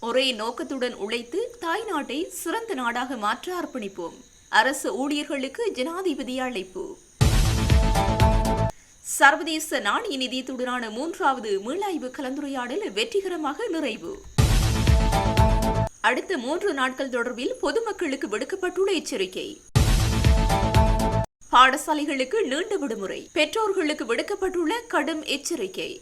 ஒரே நோக்கத்துடன் உழைத்து தாய் நாட்டை சிறந்த நாடாக மாற்ற அர்ப்பணிப்போம். அரசு ஊழியர்களுக்கு ஜனாதிபதி அழைப்பு. சர்வதேச நாணய நிதியத்துடனான மூன்றாவது மீளாய்வு கலந்துரையாடல் வெற்றிகரமாக நிறைவு. அடுத்த மூன்று நாட்கள் தொடர்பில் பொதுமக்களுக்கு விடுக்கப்பட்டுள்ள எச்சரிக்கை. பாடசாலைகளுக்கு நீண்ட விடுமுறை. பெற்றோர்களுக்கு விடுக்கப்பட்டுள்ள கடும் எச்சரிக்கை.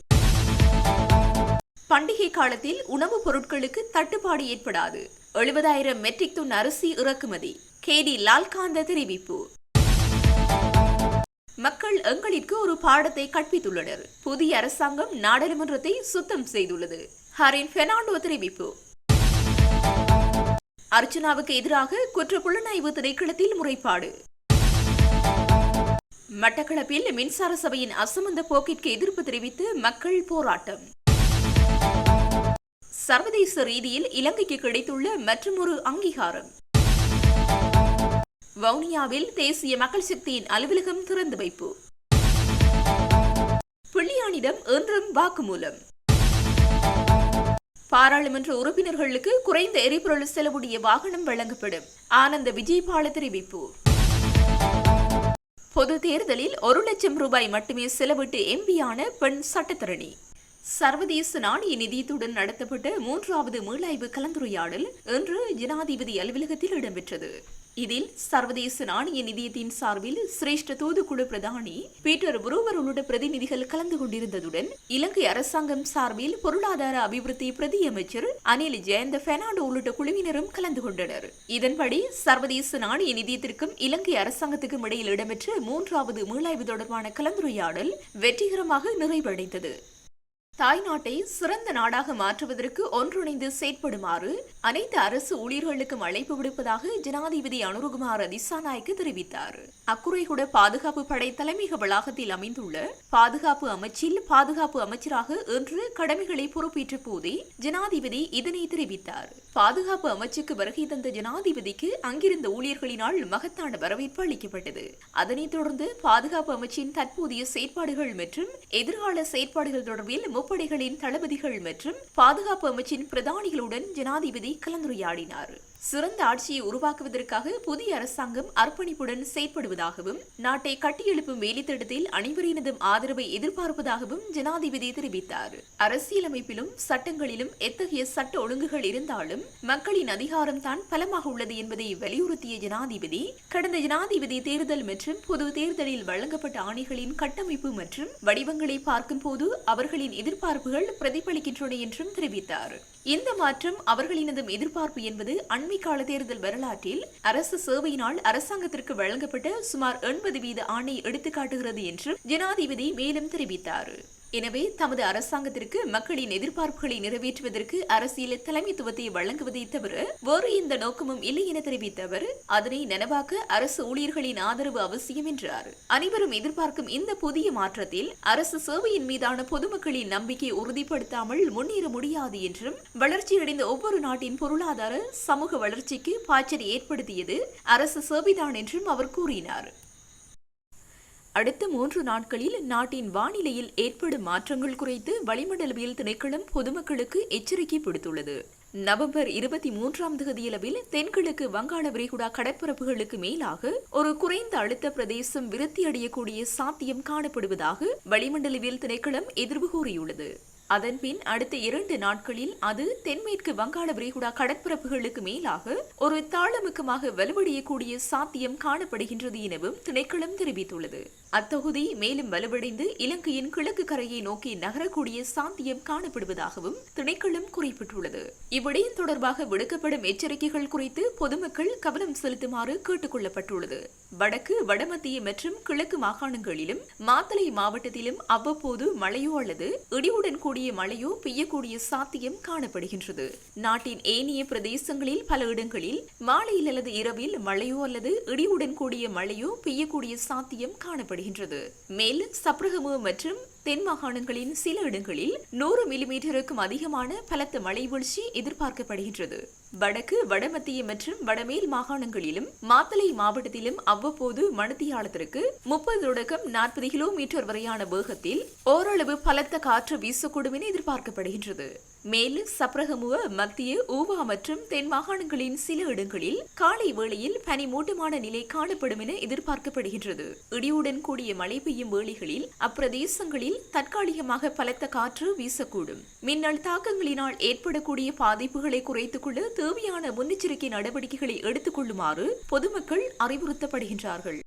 பண்டிகை காலத்தில் உணவுப் பொருட்களுக்கு தட்டுப்பாடு ஏற்படாது. எழுபதாயிரம் மெட்ரிக் டன் அரிசி இறக்குமதி. கேடி லால்காந்த தெரிவிப்பு. மக்கள் எங்களிற்கு ஒரு பாடத்தை கற்பித்துள்ளனர். புதிய அரசாங்கம் நாடாளுமன்றத்தை சுத்தம் செய்துள்ளது. ஹரின் பெர்னாண்டோ தெரிவிப்பு. அர்ச்சனாவுக்கு எதிராக குற்ற புலனாய்வு திணைக்களத்தில் முறைப்பாடு. மட்டக்களப்பில் மின்சார சபையின் அசமந்த போக்கிற்கு எதிர்ப்பு தெரிவித்து மக்கள் போராட்டம். சர்வதேச ரீதியில் இலங்கைக்கு கிடைத்துள்ள மற்றொரு அங்கீகாரம். வவுனியாவில் தேசிய மக்கள் சக்தியின் அலுவலகம் திறந்து வைப்பு. பிள்ளையானிடம் என்றும் வாக்குமூலம். பாராளுமன்ற உறுப்பினர்களுக்கு குறைந்த எரிபொருள் செலவுடைய வாகனம் வழங்கப்படும். ஆனந்த விஜயபால தெரிவிப்பு. பொது தேர்தலில் ஒரு லட்சம் ரூபாய் மட்டுமே செலவிட்டு எம்பியான பெண் சட்டத்தரணி. சர்வதேச நாணய நிதியத்துடன் நடத்தப்பட்ட மூன்றாவது மீளாய்வு கலந்துரையாடல் இன்று ஜனாதிபதி அலுவலகத்தில் இடம்பெற்றது. இதில் சர்வதேச நாணய நிதியத்தின் சார்பில் சிரேஷ்ட தூதுக்குழு பிரதானி பீட்டர் புரூவர் உள்ளிட்ட பிரதிநிதிகள் கலந்து கொண்டிருந்ததுடன் இலங்கை அரசாங்கம் சார்பில் பொருளாதார அபிவிருத்தி பிரதி அமைச்சர் அனில் ஜெயந்த பெர்னாண்டோ உள்ளிட்ட குழுவினரும் கலந்து கொண்டனர். இதன்படி சர்வதேச நாணய நிதியத்திற்கும் இலங்கை அரசாங்கத்துக்கும் இடையில் இடம்பெற்ற மூன்றாவது மீளாய்வு தொடர்பான கலந்துரையாடல் வெற்றிகரமாக நிறைவடைந்தது. தாய்நாட்டை சிறந்த நாடாக மாற்றுவதற்கு ஒன்றிணைந்து செயற்படுமாறு அனைத்து அரசு ஊழியர்களுக்கும் அழைப்பு விடுப்பதாக ஜனாதிபதி அனுருகுமார் திசாநாயக்கு தெரிவித்தார். அக்குறைகுட பாதுகாப்பு படை தலைமையக வளாகத்தில் அமைந்துள்ள பாதுகாப்பு அமைச்சில் பாதுகாப்பு அமைச்சராக இன்று கடமைகளை பொறுப்பேற்ற போதே ஜனாதிபதி இதனை தெரிவித்தார். பாதுகாப்பு அமைச்சுக்கு வருகை தந்த ஜனாதிபதிக்கு அங்கிருந்த ஊழியர்களினால் மகத்தான வரவேற்பு அளிக்கப்பட்டது. அதனைத் தொடர்ந்து பாதுகாப்பு அமைச்சின் தற்போதைய செயற்பாடுகள் மற்றும் எதிர்கால செயற்பாடுகள் தொடர்பில் முப்படைகளின் தளபதிகள் மற்றும் பாதுகாப்பு அமைச்சின் பிரதானிகளுடன் ஜனாதிபதி கலந்துரையாடினார். சிறந்த ஆட்சியை உருவாக்குவதற்காக புதிய அரசாங்கம் அர்ப்பணிப்புடன் செயற்படுவதாகவும் நாட்டை கட்டியெழுப்பும் வேலைத்திட்டத்தில் அனைவரினதும் ஆதரவை எதிர்பார்ப்பதாகவும் ஜனாதிபதி தெரிவித்தார். அரசியலமைப்பிலும் சட்டங்களிலும் எத்தகைய சட்ட ஒழுங்குகள் இருந்தாலும் மக்களின் அதிகாரம் தான் பலமாக உள்ளது என்பதை வலியுறுத்திய ஜனாதிபதி கடந்த ஜனாதிபதி தேர்தல் மற்றும் பொது தேர்தலில் வழங்கப்பட்ட ஆணைகளின் கட்டமைப்பு மற்றும் வடிவங்களை பார்க்கும் போது அவர்களின் எதிர்பார்ப்புகள் பிரதிபலிக்கின்றன என்றும் தெரிவித்தார். இந்த மாற்றம் அவர்களினதும் எதிர்பார்ப்பு என்பது அண்மை கால தேர்தல் வரலாற்றில் அரசு சேவையினால் அரசாங்கத்திற்கு வழங்கப்பட்ட சுமார் எண்பது வீத ஆணை எடுத்துக்காட்டுகிறது என்று ஜனாதிபதி மேலும் தெரிவித்தார். எனவே தமது அரசாங்கத்திற்கு மக்களின் எதிர்பார்ப்புகளை நிறைவேற்றுவதற்கு அரசியல் தலைமைத்துவத்தை வழங்குவதை தவிர வேறு எந்த நோக்கமும் இல்லை என தெரிவித்த அவர் அதனை நனவாக்க அரசு ஊழியர்களின் ஆதரவு அவசியம் என்றார். அனைவரும் எதிர்பார்க்கும் இந்த புதிய மாற்றத்தில் அரசு சேவையின் மீதான பொதுமக்களின் நம்பிக்கை உறுதிப்படுத்தாமல் முன்னேற முடியாது என்றும் வளர்ச்சியடைந்த ஒவ்வொரு நாட்டின் பொருளாதார சமூக வளர்ச்சிக்கு பாய்ச்சல் ஏற்படுத்தியது அரசு சேவைதான் என்றும் அவர் கூறினார். அடுத்த மூன்று நாட்களில் நாட்டின் வானிலையில் ஏற்படும் மாற்றங்கள் குறித்து வளிமண்டலவியல் திணைக்களம் பொதுமக்களுக்கு எச்சரிக்கை விடுத்துள்ளது. நவம்பர் இருபத்தி மூன்றாம் தேதியளவில் தென்கிழக்கு வங்காள விரிகுடா கடற்பரப்புகளுக்கு மேலாக ஒரு குறைந்த அழுத்த பிரதேசம் விருத்தி அடையக்கூடிய சாத்தியம் காணப்படுவதாக வளிமண்டலவியல் திணைக்களம் எதிர்வு கூறியுள்ளது. அதன்பின் அடுத்த இரண்டு நாட்களில் அது தென்மேற்கு வங்காள விரிகுடா கடற்பரப்புகளுக்கு மேலாக ஒரு தாளமுக்கமாக வலுவடையக்கூடிய சாத்தியம் காணப்படுகின்றது எனவும் திணைக்களம் தெரிவித்துள்ளது. அத்தொகுதி மேலும் வலுவடைந்து இலங்கையின் கிழக்கு கரையை நோக்கி நகரக்கூடிய சாத்தியம் காணப்படுவதாகவும் திணைக்களம் குறிப்பிட்டுள்ளது. இவ்விடயம் தொடர்பாக விடுக்கப்படும் எச்சரிக்கைகள் குறித்து பொதுமக்கள் கவனம் செலுத்துமாறு கேட்டுக் கொள்ளப்பட்டுள்ளது வடக்கு வடமத்திய மற்றும் கிழக்கு மாகாணங்களிலும் மாத்தளை மாவட்டத்திலும் அவ்வப்போது மழையோ அல்லது இடியுடன் கூடிய மழையோ பெய்யக்கூடிய சாத்தியம் காணப்படுகின்றது. நாட்டின் ஏனைய பிரதேசங்களில் பல இடங்களில் மாலையில் அல்லது இரவில் மழையோ அல்லது இடியுடன் கூடிய மழையோ பெய்யக்கூடிய சாத்தியம் காணப்படுகிறது. காணப்படுகின்றது. மேலும் சப்ரகமு மற்றும் தென் மாகாணங்களின் சில இடங்களில் நூறு மில்லிமீட்டருக்கும் அதிகமான பலத்த மழை வீழ்ச்சி எதிர்பார்க்கப்படுகின்றது. வடக்கு வடமத்திய மற்றும் வடமேல் மாகாணங்களிலும் மாத்தளை மாவட்டத்திலும் அவ்வப்போது மணித்தியாலத்திற்கு முப்பது தொடக்கம் நாற்பது கிலோமீட்டர் வரையான வேகத்தில் ஓரளவு பலத்த காற்று வீசக்கூடும் என எதிர்பார்க்கப்படுகின்றது. மேலும் சப்ரகமுவ மத்திய ஊவா மற்றும் தென் மாகாணங்களின் சில இடங்களில் காலை வேளையில் பனி மூட்டமான நிலை காணப்படும் என எதிர்பார்க்கப்படுகின்றது. இடியுடன் கூடிய மழை பெய்யும் வேளைகளில் அப்பிரதேசங்களில் தற்காலிகமாக பலத்த காற்று வீசக்கூடும். மின்னல் தாக்கங்களினால் ஏற்படக்கூடிய பாதிப்புகளை குறைத்துக் கொள்ள தேவையான முன்னெச்சரிக்கை நடவடிக்கைகளை எடுத்துக் கொள்ளுமாறு பொதுமக்கள் அறிவுறுத்தப்படுகின்றார்கள்.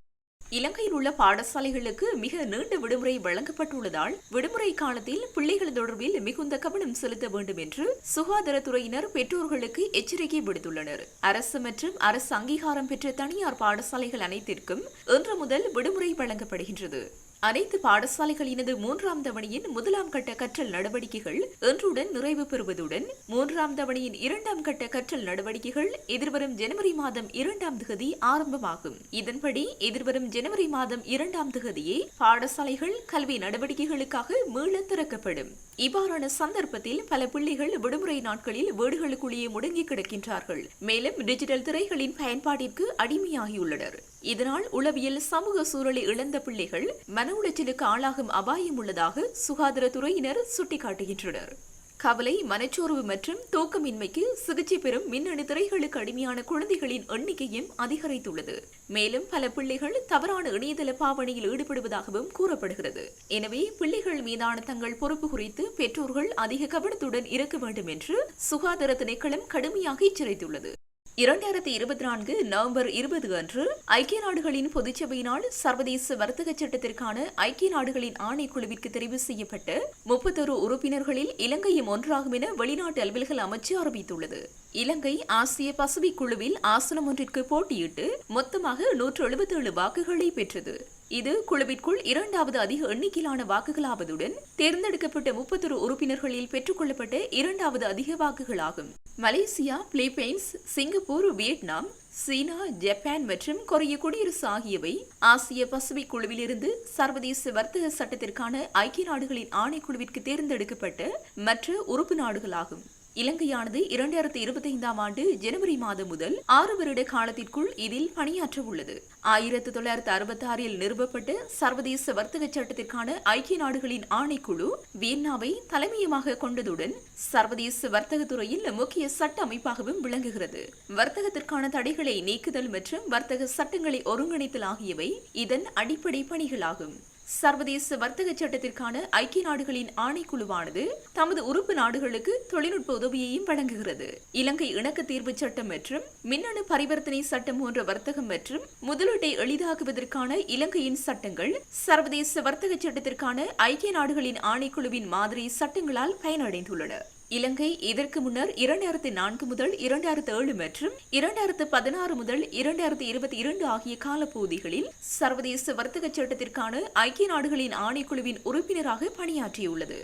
இலங்கையில் உள்ள பாடசாலைகளுக்கு மிக நீண்ட விடுமுறை வழங்கப்பட்டுள்ளதால் விடுமுறை காலத்தில் பிள்ளைகள் தொடர்பில் மிகுந்த கவனம் செலுத்த வேண்டும் என்று சுகாதாரத்துறையினர் பெற்றோர்களுக்கு எச்சரிக்கை விடுத்துள்ளனர். அரசு மற்றும் அரசு அங்கீகாரம் பெற்ற தனியார் பாடசாலைகள் அனைத்திற்கும் இன்று முதல் விடுமுறை வழங்கப்படுகின்றது. அனைத்து பாடசாலைகளினது மூன்றாம் தவணையின் முதலாம் கட்ட கற்றல் நடவடிக்கைகள் இன்றுடன் நிறைவு பெறுவதுடன் மூன்றாம் தவணையின் இரண்டாம் கட்ட கற்றல் நடவடிக்கைகள் எதிர்வரும் ஜனவரி மாதம் இரண்டாம் திகதி ஆரம்பமாகும். இதன்படி எதிர்வரும் ஜனவரி மாதம் இரண்டாம் திகதியே பாடசாலைகள் கல்வி நடவடிக்கைகளுக்காக மீள திறக்கப்படும். இவ்வாறான சந்தர்ப்பத்தில் பல பிள்ளைகள் விடுமுறை நாட்களில் வீடுகளுக்குள்ளேயே முடங்கி கிடக்கின்றார்கள். மேலும் டிஜிட்டல் திரைகளின் பயன்பாட்டிற்கு அடிமையாகியுள்ளனர். இதனால் உளவியல் சமூக சூழலை இழந்த பிள்ளைகள் மன உளைச்சலுக்கு ஆளாகும் அபாயம் உள்ளதாக சுகாதாரத்துறையினர் சுட்டிக்காட்டுகின்றனர். கவலை மனச்சோர்வு மற்றும் தூக்கமின்மைக்கு சிகிச்சை பெறும் மின்னணு திரைகளுக்கு அடிமையான குழந்தைகளின் எண்ணிக்கையும் அதிகரித்துள்ளது. மேலும் பல பிள்ளைகள் தவறான இணையதள பாவனையில் ஈடுபடுவதாகவும் கூறப்படுகிறது. எனவே பிள்ளைகள் மீதான தங்கள் பொறுப்பு குறித்து பெற்றோர்கள் அதிக கவனத்துடன் இருக்க வேண்டும் என்று சுகாதார திணைக்களம் கடுமையாக எச்சரித்துள்ளது. இரண்டாயிரத்தி இருபத்தி நான்கு நவம்பர் இருபது அன்று ஐக்கிய நாடுகளின் பொதுச்சபையினால் சர்வதேச வர்த்தக சட்டத்திற்கான ஐக்கிய நாடுகளின் ஆணைக்குழுவிற்கு தெரிவு செய்யப்பட்ட முப்பத்தொரு உறுப்பினர்களில் இலங்கையும் ஒன்றாகும் என வெளிநாட்டு அலுவல்கள் அமைச்சு அறிவித்துள்ளது. இலங்கை ஆசிய பசிபிக் குழுவில் ஆசனம் ஒன்றிற்கு போட்டியிட்டு மொத்தமாக நூற்று எழுபத்தி ஏழு வாக்குகளை பெற்றது. இது குழுவிற்குள் இரண்டாவது அதிக எண்ணிக்கையிலான வாக்குகளாவதுடன் தேர்ந்தெடுக்கப்பட்ட முப்பத்தொரு உறுப்பினர்களில் பெற்றுக்கொள்ளப்பட்ட இரண்டாவது அதிக வாக்குகளாகும். Malaysia Philippines Singapore Vietnam China Japan மற்றும் கொரிய குடியரசு ஆகியவை ஆசிய பசிபிக் குழுவிலிருந்து சர்வதேச வர்த்தக சட்டத்திற்கான ஐக்கிய நாடுகளின் ஆணைக்குழுவிற்கு தேர்ந்தெடுக்கப்பட்ட மற்ற உறுப்பு நாடுகளாகும். இலங்கையானது இரண்டாயிரத்தி இருபத்தி ஐந்தாம் ஆண்டு ஜனவரி மாதம் முதல் ஆறு வருட காலத்திற்குள் இதில் பணியாற்ற உள்ளது. ஆயிரத்தி தொள்ளாயிரத்தி அறுபத்தி ஆறில் நிறுவப்பட்ட சர்வதேச வர்த்தக சட்டத்திற்கான ஐக்கிய நாடுகளின் ஆணைக்குழு வியன்னாவை தலைமையமாக கொண்டதுடன் சர்வதேச வர்த்தக துறையில் முக்கிய சட்ட அமைப்பாகவும் விளங்குகிறது. வர்த்தகத்திற்கான தடைகளை நீக்குதல் மற்றும் வர்த்தக சட்டங்களை ஒருங்கிணைத்தல் ஆகியவை இதன் அடிப்படை பணிகளாகும். சர்வதேச வர்த்தக சட்டத்திற்கான ஐக்கிய நாடுகளின் ஆணைக்குழுவானது தமது உறுப்பு நாடுகளுக்கு தொழில்நுட்ப உதவியையும் வழங்குகிறது. இலங்கை இணக்க தீர்வு சட்டம் மற்றும் மின்னணு பரிவர்த்தனை சட்டம் போன்ற வர்த்தகம் மற்றும் முதலீட்டை எளிதாக்குவதற்கான இலங்கையின் சட்டங்கள் சர்வதேச வர்த்தக சட்டத்திற்கான ஐக்கிய நாடுகளின் ஆணைக்குழுவின் மாதிரி சட்டங்களால் பயனடைந்துள்ளன. இலங்கை இதற்கு முன்னர் இரண்டாயிரத்தி நான்கு முதல் இரண்டாயிரத்து ஏழு மற்றும் இரண்டாயிரத்து பதினாறு முதல் இரண்டாயிரத்தி இருபத்தி இரண்டு ஆகிய காலப்பகுதிகளில் சர்வதேச வர்த்தக சட்டத்திற்கான ஐக்கிய நாடுகளின் ஆணைக்குழுவின் உறுப்பினராக பணியாற்றியுள்ளது.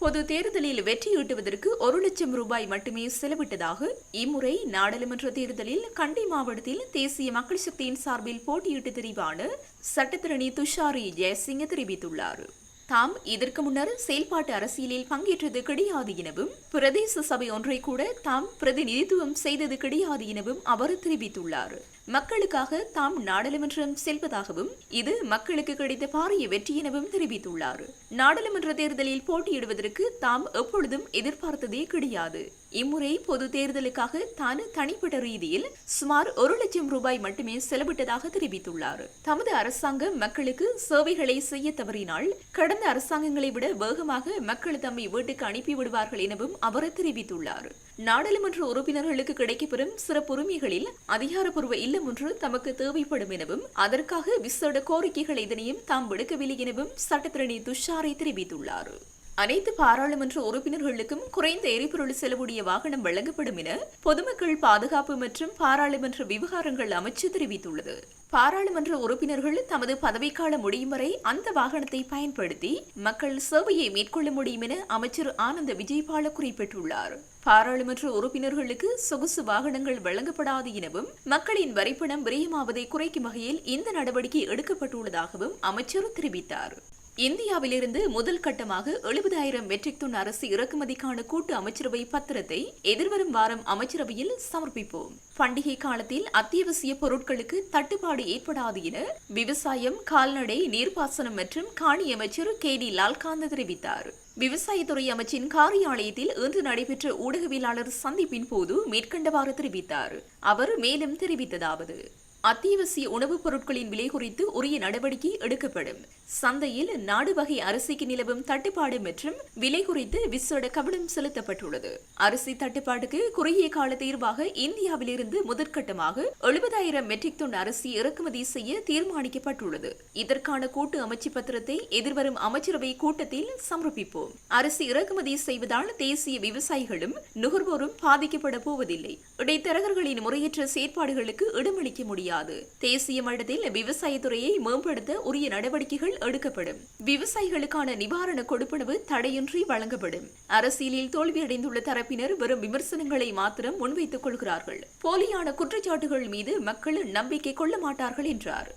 பொது தேர்தலில் வெற்றியீட்டுவதற்கு ஒரு லட்சம் ரூபாய் மட்டுமே செலவிட்டதாக இம்முறை நாடாளுமன்ற தேர்தலில் கண்டி மாவட்டத்தில் தேசிய மக்கள் சக்தியின் சார்பில் போட்டியிட்டு தெரிவான சட்டத்திரணி துஷாரி ஜெயசிங்க தெரிவித்துள்ளார். தாம் இதற்கு முன்னர் செயல்பாட்டு அரசியலில் பங்கேற்றது கிடையாது எனவும் பிரதேச சபை ஒன்றை கூட தாம் பிரதிநிதித்துவம் செய்தது கிடையாது எனவும் அவர் தெரிவித்துள்ளார். மக்களுக்காக தாம் நாடாளுமன்றம் செல்வதாகவும் இது மக்களுக்கு கிடைத்த பாரிய வெற்றி எனவும் தெரிவித்துள்ளார். நாடாளுமன்ற தேர்தலில் போட்டியிடுவதற்கு தாம் எப்பொழுதும் எதிர்பார்த்ததே கிடையாது. இம்முறை பொது தேர்தலுக்காக தான் தனிப்பட்ட ரீதியில் சுமார் ஒரு லட்சம் ரூபாய் மட்டுமே செலவிட்டதாக தெரிவித்துள்ளார். தமது அரசாங்கம் மக்களுக்கு சேவைகளை செய்ய தவறினால் கடந்த அரசாங்கங்களை விட வேகமாக மக்கள் தம்மை வீட்டுக்கு அனுப்பி விடுவார்கள் எனவும் அவர் தெரிவித்துள்ளார். நாடாளுமன்ற உறுப்பினர்களுக்கு கிடைக்கப்பெறும் சிறப்புரிமைகளில் அதிகாரப்பூர்வ இல்லம் ஒன்று தமக்கு தேவைப்படும் எனவும் அதற்காக விசேட கோரிக்கைகள் எதனையும் தாம் விடுக்கவில்லை எனவும் சட்டத்திரணி துஷாரை தெரிவித்துள்ளார். அனைத்து பாராளுமன்ற உறுப்பினர்களுக்கும் குறைந்த எரிபொருள் செலவுடைய வாகனம் வழங்கப்படும் என பொதுமக்கள் பாதுகாப்பு மற்றும் பாராளுமன்ற விவகாரங்கள் அமைச்சு தெரிவித்துள்ளது. பாராளுமன்ற உறுப்பினர்கள் தமது பதவிக்காலம் முடியும் வரை அந்த வாகனத்தை பயன்படுத்தி மக்கள் சேவையை மேற்கொள்ள முடியும் என அமைச்சர் ஆனந்த விஜயபால குறிப்பிட்டுள்ளார். பாராளுமன்ற உறுப்பினர்களுக்கு சொகுசு வாகனங்கள் வழங்கப்படாது எனவும் மக்களின் வரிப்பணம் விரயமாவதை குறைக்கும் வகையில் இந்த நடவடிக்கை எடுக்கப்பட்டுள்ளதாகவும் அமைச்சர் தெரிவித்தார். இந்தியாவிலிருந்து முதல் கட்டமாக எழுபதாயிரம் மெட்ரிக் டன் அரிசி இறக்குமதிக்கான கூட்டு அமைச்சரவை பத்திரத்தை எதிர்வரும் வாரம் அமைச்சரவையில் சமர்ப்பிப்போம். பண்டிகை காலத்தில் அத்தியாவசிய பொருட்களுக்கு தட்டுப்பாடு ஏற்படாது என விவசாயம் கால்நடை நீர்ப்பாசனம் மற்றும் காணி அமைச்சர் கே டி லால்காந்த தெரிவித்தார். விவசாயத்துறை அமைச்சின் காரியாலயத்தில் இன்று நடைபெற்ற ஊடகவியலாளர் சந்திப்பின் போது மேற்கண்டவாறு தெரிவித்தார். அவர் மேலும் தெரிவித்ததாவது அத்தியாவசிய உணவுப் பொருட்களின் விலை குறித்து உரிய நடவடிக்கை எடுக்கப்படும். சந்தையில் நாடு வகை அரிசிக்கு நிலவும் தட்டுப்பாடு மற்றும் விலை குறித்து விசேட கவனம் செலுத்தப்பட்டுள்ளது. அரிசி தட்டுப்பாட்டுக்கு குறுகிய கால தீர்வாக இந்தியாவிலிருந்து முதற்கட்டமாக எழுபதாயிரம் மெட்ரிக் டன் அரிசி இறக்குமதி செய்ய தீர்மானிக்கப்பட்டுள்ளது. இதற்கான கூட்டு அமைச்சு பத்திரத்தை எதிர்வரும் அமைச்சரவை கூட்டத்தில் சமர்ப்பிப்போம். அரிசி இறக்குமதி செய்வதால் தேசிய விவசாயிகளும் நுகர்வோரும் பாதிக்கப்பட போவதில்லை. இடைத்தரகர்களின் முறையற்ற செயற்பாடுகளுக்கு இடமளிக்க முடியாது. தேசிய மட்டத்தில் விவசாயத்துறையை மேம்படுத்த உரிய நடவடிக்கைகள் எடுக்கப்படும். விவசாயிகளுக்கான நிவாரண கொடுப்பனவு தடையின்றி வழங்கப்படும். அரசியலில் தோல்வியடைந்துள்ள தரப்பினர் வெறும் விமர்சனங்களை மாத்திரம் முன்வைத்துக் கொள்கிறார்கள். போலியான குற்றச்சாட்டுகள் மீது மக்கள் நம்பிக்கை கொள்ள மாட்டார்கள் என்றார்.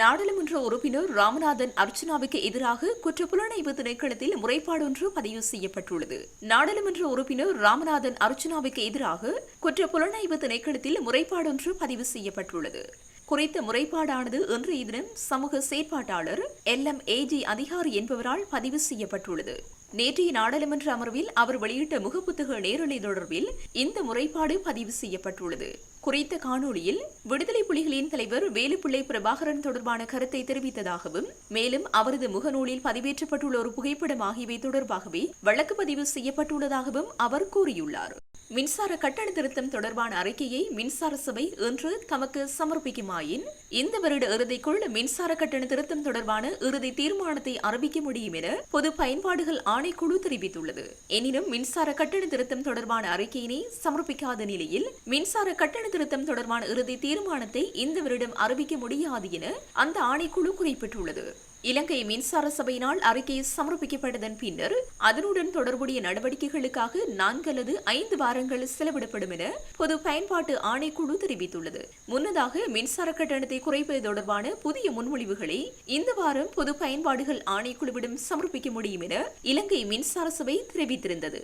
நாடாளுமன்ற உறுப்பினர் ராமநாதன் அர்ச்சனாவுக்கு எதிராக குற்றப்புலனாய்வு திணைக்களத்தில் முறைப்பாடொன்று பதிவு செய்யப்பட்டுள்ளது. நாடாளுமன்ற உறுப்பினர் ராமநாதன் அர்ச்சனாவுக்கு எதிராக குற்றப்புலனாய்வு திணைக்களத்தில் முறைப்பாடொன்று பதிவு செய்யப்பட்டுள்ளது. குறித்த முறைப்பாடானது இன்றைய தினம் சமூக செயற்பாட்டாளர் எல் எம் ஏஜி அதிகாரி என்பவரால் பதிவு செய்யப்பட்டுள்ளது. நேற்றைய நாடாளுமன்ற அமர்வில் அவர் வெளியிட்ட முகப்புத்தக நேரலை தொடர்பில் இந்த முறைப்பாடு பதிவு செய்யப்பட்டுள்ளது. குறித்த காணொளியில் விடுதலை புலிகளின் தலைவர் வேலுப்பிள்ளை பிரபாகரன் தொடர்பான கருத்தை தெரிவித்ததாகவும் மேலும் அவரது முகநூலில் பதிவேற்றப்பட்டுள்ள ஒரு புகைப்படம் ஆகியவை தொடர்பாகவே வழக்கு பதிவு செய்யப்பட்டுள்ளதாகவும் அவர் கூறியுள்ளார். மின்சார கட்டண திருத்தம் தொடர்பான அறிக்கையை மின்சார சபை இன்று தமக்கு சமர்ப்பிக்குமாயின் இந்த வருட இறுதிக்குள் மின்சார கட்டண திருத்தம் தொடர்பான இறுதி தீர்மானத்தை அறிவிக்க முடியும் என பொது பயன்பாடுகள் ஆணைக்குழு தெரிவித்துள்ளது. எனினும் மின்சார கட்டண திருத்தம் தொடர்பான அறிக்கையினை சமர்ப்பிக்காத நிலையில் மின்சார கட்டண திருத்தம் தொடர்பான இறுதி தீர்மானத்தை இந்த வருடம் அறிவிக்க முடியாது என அந்த ஆணைக்குழு குறிப்பிட்டுள்ளது. இலங்கை மின்சார சபையினால் அறிக்கை சமர்ப்பிக்கப்பட்டதன் பின்னர் அதனுடன் தொடர்புடைய நடவடிக்கைகளுக்காக நான்கு அல்லது ஐந்து வாரங்கள் செலவிடப்படும் என பொது பயன்பாட்டு ஆணைக்குழு தெரிவித்துள்ளது. முன்னதாக மின்சார கட்டணத்தை குறைப்பது தொடர்பான புதிய முன்மொழிவுகளை இந்த வாரம் பொது பயன்பாடுகள் ஆணைக்குழுவிடம் சமர்ப்பிக்க முடியும் என இலங்கை மின்சார சபை தெரிவித்திருந்தது.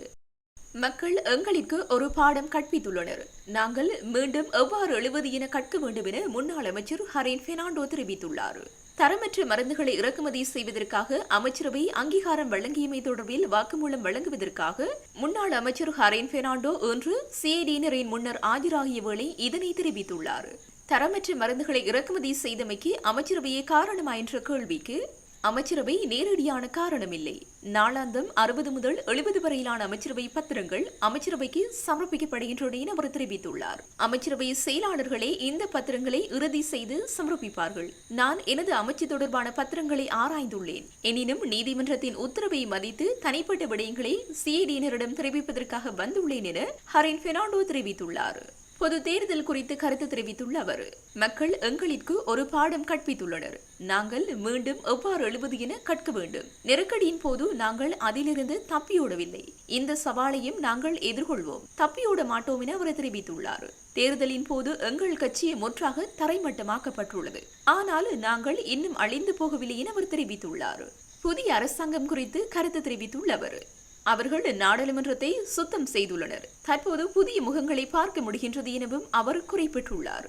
மக்கள் எங்களுக்கு ஒரு பாடம் கற்பித்துள்ளனர். நாங்கள் மீண்டும் எவ்வாறு எழுவது என கற்க வேண்டும் என முன்னாள் அமைச்சர் ஹரேன் பெர்னாண்டோ தெரிவித்துள்ளார். தரமற்ற மருந்துகளை இறக்குமதி செய்வதற்காக அமைச்சரவை அங்கீகாரம் வழங்கியமை தொடர்பில் வாக்குமூலம் வழங்குவதற்காக முன்னாள் அமைச்சர் ஹரேன் பெர்னாண்டோ இன்று சிஐடியினரின் முன்னர் ஆஜராகிய வேளை இதனை தெரிவித்துள்ளார். தரமற்ற மருந்துகளை இறக்குமதி செய்தமைக்கு அமைச்சரவையே காரணமா என்ற கேள்விக்கு அமைச்சரவை நேரடியான காரணமில்லை. நாளாந்தம் அறுபது முதல் எழுபது வரையிலான அமைச்சரவை பத்திரங்கள் அமைச்சரவைக்கு சமர்ப்பிக்கப்படுகின்றன என அவர் தெரிவித்துள்ளார். அமைச்சரவை செயலாளர்களே இந்த பத்திரங்களை இறுதி செய்து சமர்ப்பிப்பார்கள். நான் எனது அமைச்சு தொடர்பான பத்திரங்களை ஆராய்ந்துள்ளேன். எனினும் நீதிமன்றத்தின் உத்தரவை மதித்து தனிப்பட்ட விடயங்களை சிஐடியினரிடம் தெரிவிப்பதற்காக வந்துள்ளேன் என ஹரின் பெர்னாண்டோ தெரிவித்துள்ளார். பொது தேர்தல் குறித்து கருத்து தெரிவித்துள்ள அவர் மக்கள் எங்களிற்கு ஒரு பாடம் கற்பித்துள்ளனர். நாங்கள் மீண்டும் எவ்வாறு எழுவது என கற்க வேண்டும். நெருக்கடியின் போது நாங்கள் அதிலிருந்து தப்பியோடவில்லை இந்த சவாலையும் நாங்கள் எதிர்கொள்வோம். தப்பியோட மாட்டோம் என அவர் தெரிவித்துள்ளார். தேர்தலின் போது எங்கள் கட்சி முற்றாக தரைமட்டமாக்கப்பட்டுள்ளது. ஆனால் நாங்கள் இன்னும் அழிந்து போகவில்லை என அவர் தெரிவித்துள்ளார். புதிய அரசாங்கம் குறித்து கருத்து தெரிவித்துள்ள அவர் அவர்கள் நாடாளுமன்றத்தை சுத்தம் செய்துள்ளனர். தற்போது புதிய முகங்களை பார்க்க முடிகின்றது எனவும் அவர் குறிப்பிட்டுள்ளார்.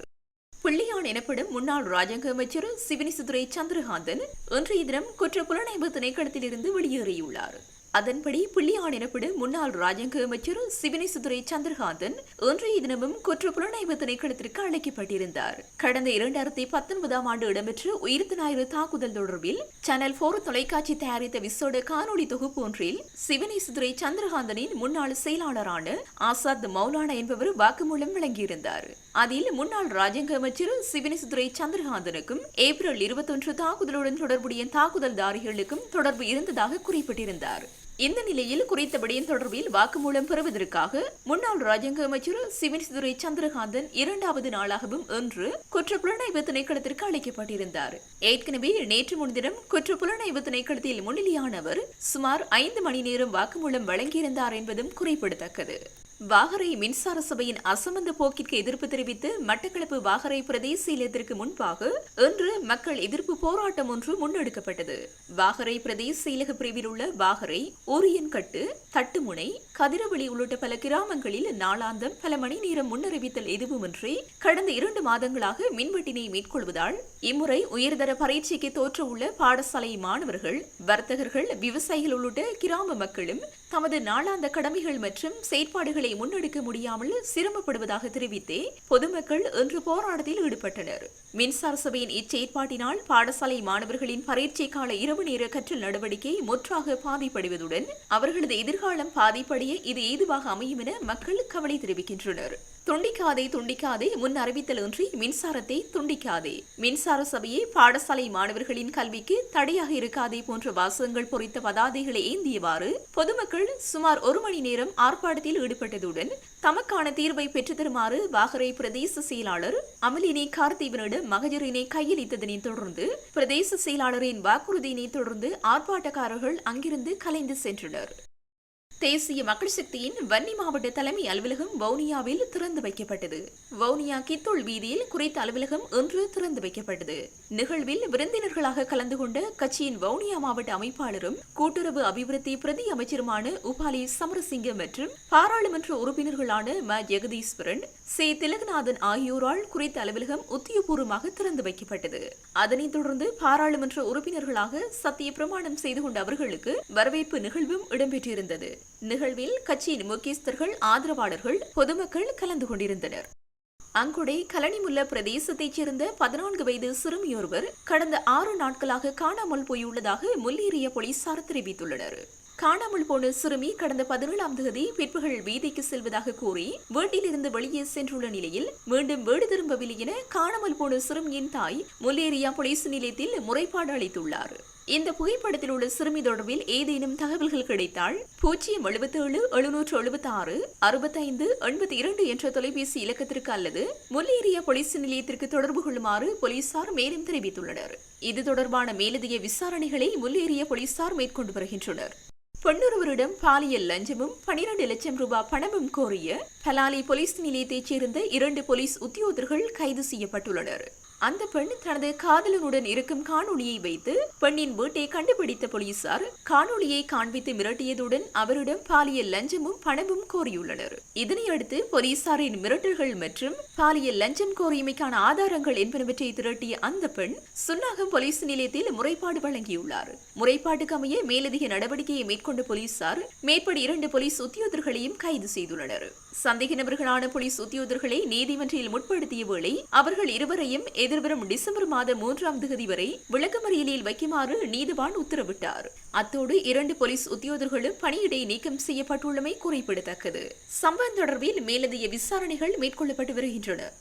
பிள்ளையான் எனப்படும் முன்னாள் ராஜாங்க அமைச்சர் சிவனிசுதுரை சந்திரகாந்தன் இன்றைய தினம் குற்ற புலனாய்வு திணைக்களத்திலிருந்து வெளியேறியுள்ளார். அதன்படி புள்ளியான் எனப்படும் முன்னாள் ராஜாங்க அமைச்சர் சிவனேசுதுரை சந்திரகாந்தன் இன்றைய தினமும் குற்ற புலனாய்வு திணைக்களத்திற்கு அழைக்கப்பட்டிருந்தார். கடந்த இரண்டாயிரத்தி பத்தொன்பதாம் ஆண்டு இடம்பெற்ற உயிர்த்த ஞாயிறு தாக்குதல் தொடர்பில் சேனல் போர் தொலைக்காட்சி தயாரித்த விசோட காணொலி தொகுப்பு ஒன்றில் சிவனேசுதுரை சந்திரகாந்தனின் முன்னாள் செயலாளரான ஆசாத் மௌலானா என்பவர் வாக்குமூலம் வழங்கியிருந்தார். அதில் முன்னாள் ராஜாங்க அமைச்சர் சிவனேசுதுரை சந்திரகாந்தனுக்கும் ஏப்ரல் இருபத்தொன்று தாக்குதலுடன் தொடர்புடைய தாக்குதல்தாரிகளுக்கும் தொடர்பு இருந்ததாக குறிப்பிட்டிருந்தார். இந்த நிலையில் குறித்த விடயம் தொடர்பில் வாக்குமூலம் பெறுவதற்காக முன்னாள் ராஜாங்க அமைச்சர் சிவனேசுதுரை சந்திரகாந்தன் இரண்டாவது நாளாகவும் இன்று குற்ற புலனாய்வு திணைக்களத்திற்கு அழைக்கப்பட்டிருந்தார். ஏற்கனவே நேற்று முன்தினம் குற்ற புலனாய்வு திணைக்களத்தில் முன்னிலையானவர் சுமார் ஐந்து மணி நேரம் வாக்குமூலம் வழங்கியிருந்தார் என்பதும் குறிப்பிடத்தக்கது. வாகரை மின்சார சபையின் அசமந்த போக்கிற்கு எதிர்ப்பு தெரிவித்து மட்டக்களப்பு வாகரை பிரதேச இல்லத்திற்கு முன்பாக இன்று மக்கள் எதிர்ப்பு போராட்டம் ஒன்று முன்னெடுக்கப்பட்டது. வாகரை பிரதேச செயலக பிரிவில் உள்ள வாகரை ஓரியன்கட்டு தட்டுமுனை கதிரவழி உள்ளிட்ட பல கிராமங்களில் நாளாந்தம் பல மணி நேரம் முன்னறிவித்தல் எதுவுமின்றி கடந்த இரண்டு மாதங்களாக மின்வெட்டினை மேற்கொள்வதால் இம்முறை உயர்தர பரீட்சைக்கு தோற்ற உள்ள பாடசாலை மாணவர்கள் வர்த்தகர்கள் விவசாயிகள் உள்ளிட்ட கிராம மக்களும் தமது நாளாந்த கடமைகள் மற்றும் செயற்பாடுகளை முன்னெடுக்க முடியாமல் சிரமப்படுவதாக தெரிவித்தே பொதுமக்கள் இன்று போராட்டத்தில் ஈடுபட்டனர். மின்சார சபையின் இச்செயற்பாட்டினால் பாடசாலை மாணவர்களின் பரீட்சை கால இரவு நேர கற்றல் நடவடிக்கை முற்றாக பாதிப்படைவதுடன் அவர்களது எதிர்காலம் பாதிப்படைய இது ஏதுவாக அமையும் என மக்கள் கவலை தெரிவிக்கின்றனர். துண்டிக்காதே துண்டிக்காதே முன் அறிவித்தலின்றி மின்சாரத்தை துண்டிக்காதே. மின்சார சபையை பாடசாலை மாணவர்களின் கல்விக்கு தடையாக இருக்காதே போன்ற வாசகங்கள் பொறித்த பதாதைகளை ஏந்தியவாறு பொதுமக்கள் சுமார் ஒரு மணி நேரம் ஆர்ப்பாட்டத்தில் ஈடுபட்டதுடன் தமக்கான தீர்வை பெற்றுத்தருமாறு வாகரை பிரதேச செயலாளர் அமலினி கார்த்தீவனிடம் மகஜரினை கையளித்ததனை தொடர்ந்து பிரதேச செயலாளரின் வாக்குறுதியினை தொடர்ந்து ஆர்ப்பாட்டக்காரர்கள் அங்கிருந்து கலைந்து சென்றனர். தேசிய மக்கள் சக்தியின் வன்னி மாவட்ட தலைமை அலுவலகம் வவுனியாவில் திறந்து வைக்கப்பட்டது. வவுனியா கித்தோள் வீதியில் குறித்த அலுவலகம் இன்று திறந்து வைக்கப்பட்டது. நிகழ்வில் விருந்தினர்களாக கலந்து கொண்ட கட்சியின் வவுனியா மாவட்ட அமைப்பாளரும் கூட்டுறவு அபிவிருத்தி பிரதி அமைச்சருமான உபாலி சமரசிங்கம் மற்றும் பாராளுமன்ற உறுப்பினர்களான ம. ஜெகதீஸ்வரன் சி. திலகநாதன் ஆகியோரால் குறித்த அலுவலகம் உத்தியபூர்வமாக திறந்து வைக்கப்பட்டது. அதனைத் தொடர்ந்து பாராளுமன்ற உறுப்பினர்களாக சத்திய பிரமாணம் செய்து கொண்ட அவர்களுக்கு வரவேற்பு நிகழ்வும் இடம்பெற்றிருந்தது. நிகழ்வில் கட்சியின் முக்கியஸ்தர்கள் ஆதரவாளர்கள் பொதுமக்கள் கலந்து கொண்டிருந்தனர். அங்குடை கலனிமுல்ல பிரதேசத்தைச் சேர்ந்த பதினான்கு வயது சிறுமியொருவர் கடந்த ஆறு நாட்களாக காணாமல் போயுள்ளதாக முல்லேரிய போலீசார் தெரிவித்துள்ளனர். காணாமல் போன சிறுமி கடந்த பதினேழாம் தேதி பிற்பகல் வீதிக்கு செல்வதாக கூறி வீட்டிலிருந்து வெளியே சென்றுள்ள நிலையில் மீண்டும் வீடு திரும்பவில்லை என காணாமல் போன சிறுமியின் தாய் முல்லேரியா போலீஸ் நிலையத்தில் முறைப்பாடு அளித்துள்ளார். இந்த புகைப்படத்தில் உள்ள சிறுமி தொடர்பில் ஏதேனும் தகவல்கள் கிடைத்தால் பூஜ்ஜியம் எழுபத்தேழு எழுநூற்று எழுபத்தி ஆறு அறுபத்தைந்து எண்பத்தி இரண்டு என்ற தொலைபேசி இலக்கத்திற்கு அல்லது முல்லேரியா போலீஸ் நிலையத்திற்கு தொடர்பு கொள்ளுமாறு போலீசார் மேலும் தெரிவித்துள்ளனர். இது தொடர்பான மேலதிக விசாரணைகளை முல்லேரிய போலீசார் மேற்கொண்டு வருகின்றனர். பெண்ணொருவரிடம் பாலியல் லஞ்சமும் பனிரெண்டு லட்சம் ரூபாய் பணமும் கோரிய பலாலி போலீஸ் நிலையத்தைச் சேர்ந்த இரண்டு போலீஸ் உத்தியோகர்கள் கைது செய்யப்பட்டுள்ளனர். அந்த பெண் தனது காதலனுடன் இருக்கும் காணொளியை வைத்து பெண்ணின் வீட்டை கண்டுபிடித்த போலீசார் காணொளியை காண்பித்து மிரட்டியதுடன் அவரிடம் பாலியல் லஞ்சமும் பணமும் கோரியுள்ளனர். இதனையடுத்து போலீசாரின் மிரட்டல்கள் மற்றும் பாலியல் லஞ்சம் கோரியமைக்கான ஆதாரங்கள் என்பனவற்றை திரட்டிய அந்த பெண் சுன்னாகம் போலீஸ் நிலையத்தில் முறைப்பாடு வழங்கியுள்ளார். முறைப்பாட்டுக்கு அமைய மேலதிக நடவடிக்கையை மேற்கொண்ட போலீசார் மேற்படி இரண்டு போலீஸ் உத்தியோகர்களையும் கைது செய்துள்ளனர். சந்தேக நபர்களான போலீஸ் உத்தியோகர்களை நீதிமன்றில் முற்படுத்திய வேளை அவர்கள் இருவரையும் எதிர்வரும் டிசம்பர் மாதம் மூன்றாம் தேதி வரை விளக்கமறியலில் வைக்குமாறு நீதிவான் உத்தரவிட்டார். அத்தோடு இரண்டு போலீஸ் உத்தியோகர்களும் பணியிடை நீக்கம் செய்யப்பட்டுள்ளமை குறிப்பிடத்தக்கது. சம்பவம் தொடர்பில் மேலதிக விசாரணைகள் மேற்கொள்ளப்பட்டு வருகின்றன.